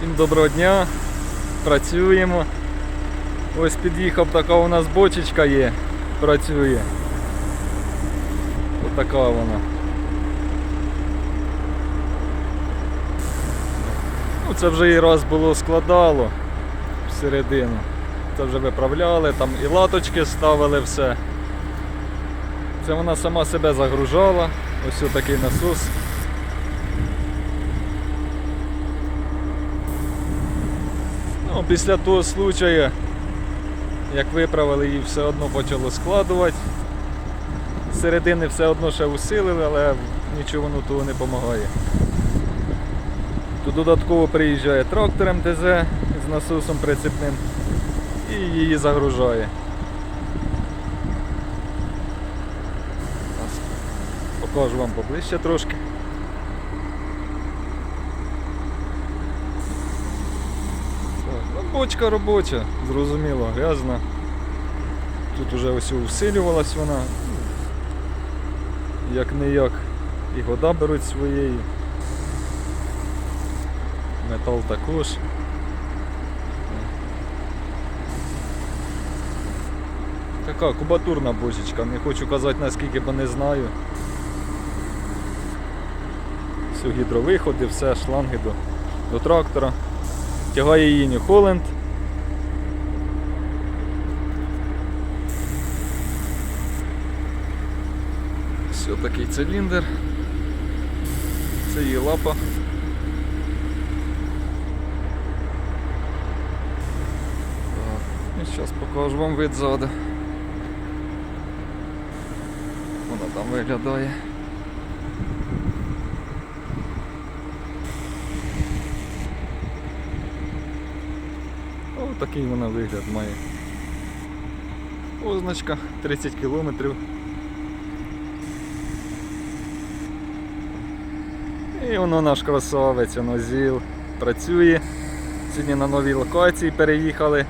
Всім доброго дня. Працюємо. Ось під'їхав, така у нас бочечка є. Працює. Ось така вона. Ну, це вже і раз було складало всередину. Це вже виправляли, там і латочки ставили все. Це вона сама себе загружала. Ось такий насос. Ну, після того случаю, як виправили її, все одно почало складувати. Середини все одно ще усилили, але нічого воно того не допомагає. Тут додатково приїжджає трактор МТЗ з насосом прицепним і її загружає. Покажу вам поближче трошки. Так, ну, бочка робоча, зрозуміло, грязна. Тут уже ось усилювалась вона. Як не як. І вода беруть своєю. Метал також. Така кубатурна бочечка, не хочу казати наскільки, бо не знаю. Все гідровиходи, все, шланги до, до трактора. Тягає її New Holland. Все такий циліндр. Це її лапа. І зараз покажу вам вид ззаду. Вона там виглядає. Такий вона вигляд має. Означка 30 кілометрів. І воно наш красавець, воно ЗІЛ працює. Сьогодні на новій локації переїхали.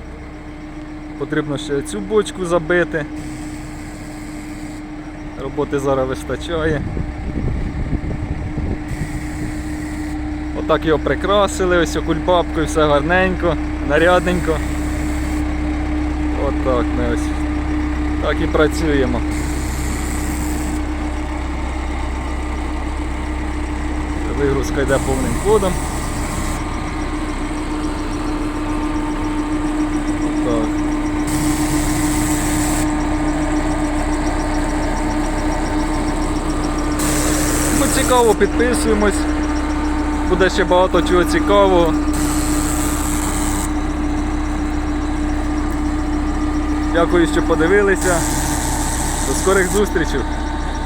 Потрібно ще цю бочку забити. Роботи зараз вистачає. Отак його прикрасили, ось кульбабкою, все гарненько, нарядненько. Отак ми ось. Так і працюємо. Вигрузка йде повним ходом. Ну, цікаво, підписуємось. Буде ще багато чого цікавого. Дякую, що подивилися. До скорих зустрічей.